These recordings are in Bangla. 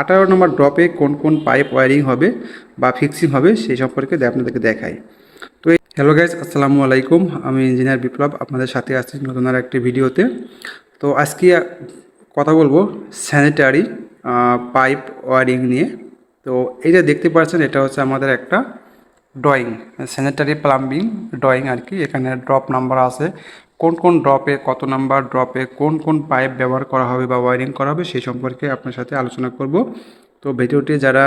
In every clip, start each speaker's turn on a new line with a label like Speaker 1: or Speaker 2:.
Speaker 1: আঠারো নম্বর ড্রপে কোন কোন পাইপ ওয়ারিং হবে বা ফিক্সিং হবে সেই সম্পর্কে আপনাদেরকে দেখাই। তো হ্যালো গাইজ আসসালামু আলাইকুম। আমি ইঞ্জিনিয়ার বিপ্লব, আপনাদের সাথে আছি নতুন আর একটি ভিডিওতে। তো আজকে কথা বলব স্যানিটারি পাইপ ওয়ারিং নিয়ে। তো এই যে দেখতে পাচ্ছেন, এটা হচ্ছে আমাদের একটা ড্রয়িং স্যানিটারি প্লাম্বিং ড্রয়িং আর কি। এখানে ড্রপ নাম্বার আছে কোন কোন ড্রপে কত নাম্বার ড্রপে কোন কোন পাইপ ব্যবহার করা হবে বা ওয়ারিং করা হবে সেই সম্পর্কে আপনার সাথে আলোচনা করব। তো ভিডিওটি যারা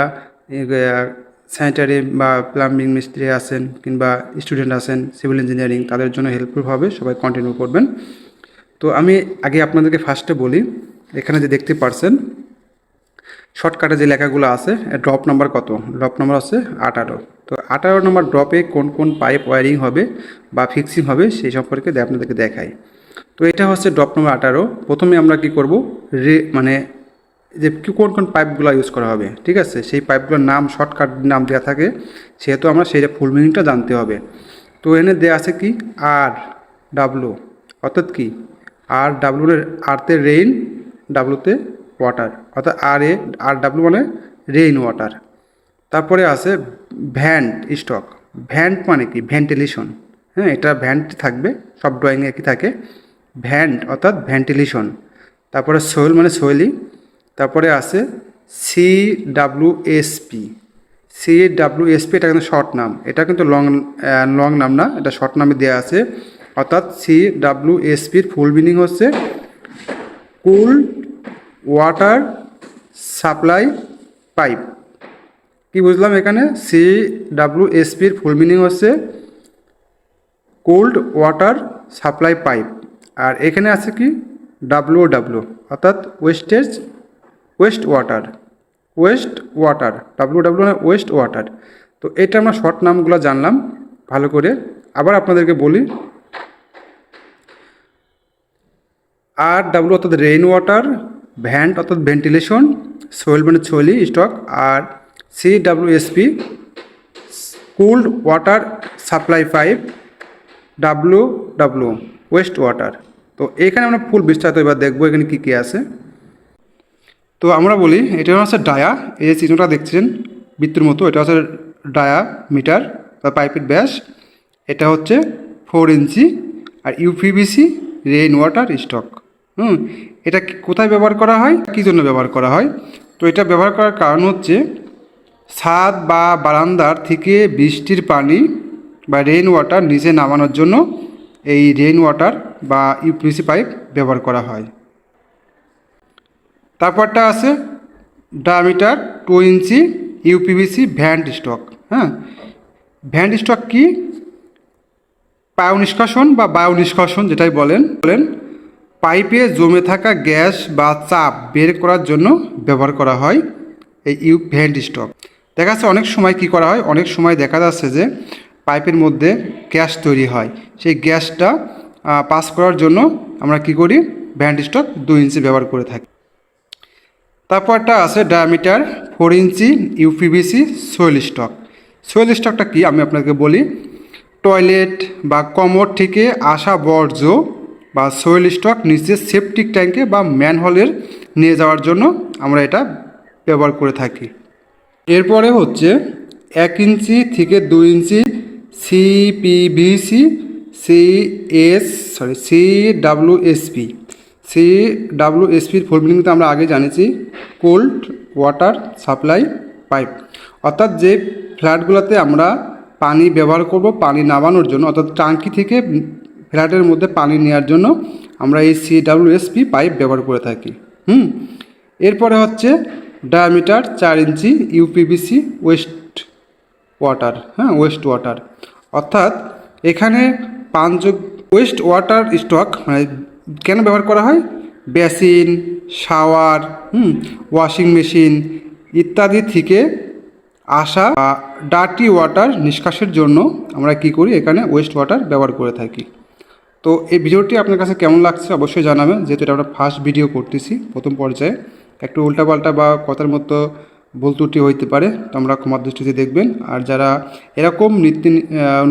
Speaker 1: স্যানিটারি বা প্লাম্বিং মিস্ত্রি আছেন কিংবা স্টুডেন্ট আছেন সিভিল ইঞ্জিনিয়ারিং তাদের জন্য হেল্পফুল হবে, সবাই কন্টিনিউ করবেন। তো আমি আগে আপনাদেরকে ফার্স্টে বলি, এখানে যে দেখতে পারছেন শর্টকাটে যে লেখাগুলো আছে ড্রপ নাম্বার কত? ড্রপ নাম্বার আছে আঠারো তো আঠারো নম্বর ড্রপে কোন কোন পাইপ ওয়ারিং হবে বা ফিক্সিং হবে সেই সম্পর্কে আপনাদেরকে দেখাই। তো এটা হচ্ছে ড্রপ নম্বর আঠারো। প্রথমে আমরা কি করব? রে মানে যে কোন কোন পাইপগুলো ইউজ করা হবে, ঠিক আছে? সেই পাইপগুলোর নাম, শর্টকাট নাম দেওয়া থাকে, সেহেতু আমরা সেইটা ফুল মিনিংটা জানতে হবে। তো এনে দেওয়া আছে কি? R W. অর্থাৎ কি? আর ডাব্লু আরতে রেইন ডাব্লুতে ওয়াটার অর্থাৎ আর এ, আর ডাব্লু মানে রেইন ওয়াটার তারপরে আছে ভ্যান্ট স্টক। ভ্যান্ট মানে কি? ভেন্টিলেশন। হ্যাঁ এটা ভ্যান্ট থাকবে, সব ড্রয়িংয়ে কি থাকে? ভ্যান্ট অর্থাৎ ভেন্টিলেশন। তারপরে সোয়েল মানে সোয়েলি। তারপরে আছে C W SP C W SP এটা কিন্তু শর্ট নাম। এটা কিন্তু লং লং নাম না, এটা শর্ট নামে দেওয়া আছে। অর্থাৎ সি ডাব্লু এসপির ফুল মিনিং হচ্ছে কুল ওয়াটার সাপ্লাই পাইপ কি বুঝলাম এখানে? সি ডাব্লু এসপির ফুল মিনিং হচ্ছে কোল্ড ওয়াটার সাপ্লাই পাইপ আর এখানে আছে কি? ডাব্লু ডাব্লু অর্থাৎ wastage waste water waste water W W মানে ওয়েস্ট ওয়াটার তো এটা আমরা শর্ট নামগুলো জানলাম, ভালো করে। আবার আপনাদেরকে বলি আর ডাব্লু অর্থাৎ রেইন ওয়াটার ভ্যান্ট অর্থাৎ ভেন্টিলেশন সোয়েল মানে সোয়েলি স্টক আর C W SP cooled water supply pipe W W waste water তো এখানে আমরা ফুল বিস্তারিত এবার দেখব এখানে কী কী আছে। তো আমরা বলি, এটা হচ্ছে ডায়া এই যে চিহ্নটা দেখছেন, বৃত্তের মতো, এটা হচ্ছে ডায়া মিটার বা পাইপের ব্যাস। এটা হচ্ছে ফোর ইঞ্চি আর ইউপিবিসি রেইন ওয়াটার স্টক হুম, এটা কোথায় ব্যবহার করা হয়, কী জন্য ব্যবহার করা হয়? তো এটা ব্যবহার করার কারণ হচ্ছে ছাদ বা বারান্দার থেকে বৃষ্টির পানি বা রেইন ওয়াটার নিচে নামানোর জন্য এই রেইন ওয়াটার বা ইউপিসি পাইপ ব্যবহার করা হয়। তারপরটা আছে diameter two inch UPVC vent stack হ্যাঁ? ভ্যান্ড স্টক কি? বায়ু নিষ্কাশন বা বায়ু নিষ্কাশন যেটাই বলেন বলেন পাইপে জমে থাকা গ্যাস বা চাপ বের করার জন্য ব্যবহার করা হয় এই ইউ ভ্যান্ড স্টক দেখা যাচ্ছে অনেক সময় কি করা হয়? অনেক সময় দেখা যাচ্ছে যে পাইপের মধ্যে গ্যাস তৈরি হয়। সেই গ্যাসটা পাস করার জন্য আমরা কি করি? ব্যান্ড স্টক দুই ইঞ্চি ব্যবহার করে থাকি। তারপরটা আছে diameter four inch UPVC soil stack soil স্টকটা কি? আমি আপনাকে বলি টয়লেট বা কমোড থেকে আসা বর্জ্য বা সোয়েল স্টক নিচে সেপটিক ট্যাঙ্কে বা ম্যানহোলের নিয়ে যাওয়ার জন্য আমরা এটা ব্যবহার করে থাকি। এরপরে হচ্ছে এক ইঞ্চি থেকে দুই inch CPVC C S sorry C W SP C W এসপির ফুল মিনিং তো আমরা আগে জানিছি কোল্ড ওয়াটার সাপ্লাই পাইপ অর্থাৎ যে ফ্ল্যাটগুলোতে আমরা পানি ব্যবহার করব, পানি নামানোর জন্য, অর্থাৎ টাঙ্কি থেকে ফ্ল্যাটের মধ্যে পানি নেওয়ার জন্য আমরা এই সি ডাব্লু এসপি পাইপ ব্যবহার করে থাকি। হুম? এরপরে হচ্ছে ডায়ামিটার চার ইঞ্চি ইউপিবিসি ওয়েস্ট ওয়াটার হ্যাঁ ওয়েস্ট ওয়াটার অর্থাৎ এখানে পানযোগ ওয়েস্ট ওয়াটার স্টক মানে কেন ব্যবহার করা হয়? বেসিন শাওয়ার হুম ওয়াশিং মেশিন ইত্যাদি থেকে আসা ডার্টি ওয়াটার নিষ্কাশের জন্য আমরা কি করি? এখানে ওয়েস্ট ওয়াটার ব্যবহার করে থাকি। তো এই ভিডিওটি আপনার কাছে কেমন লাগছে অবশ্যই জানাবেন। যেহেতু এটা আমরা ফার্স্ট ভিডিও করতেছি, প্রথম পর্যায়ে। একটু উল্টাপাল্টা বা কথার মতো ভুল ত্রুটি হইতে পারে, তোমরা ক্ষমার দৃষ্টিতে দেখবেন। আর যারা এরকম নিত্য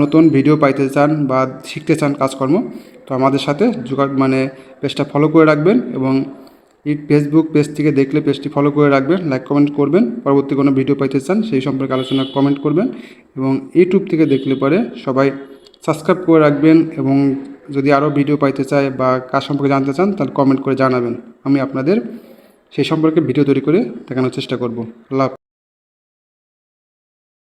Speaker 1: নতুন ভিডিও পাইতে চান বা শিখতে চান কাজকর্ম, তো আমাদের সাথে যোগাযোগ মানে পেজটা ফলো করে রাখবেন এবং ফেসবুক পেজ থেকে দেখলে পেজটি ফলো করে রাখবেন লাইক কমেন্ট করবেন, পরবর্তী কোনো ভিডিও পাইতে চান সেই সম্পর্কে আলোচনা কমেন্ট করবেন এবং ইউটিউব থেকে দেখলে পরে সবাই সাবস্ক্রাইব করে রাখবেন এবং যদি আরও ভিডিও পাইতে চায় বা কার সম্পর্কে জানতে চান তাহলে কমেন্ট করে জানাবেন। আমি আপনাদের সেই সম্পর্কে ভিডিও তৈরি করে দেখানোর চেষ্টা করব। হাফেজ।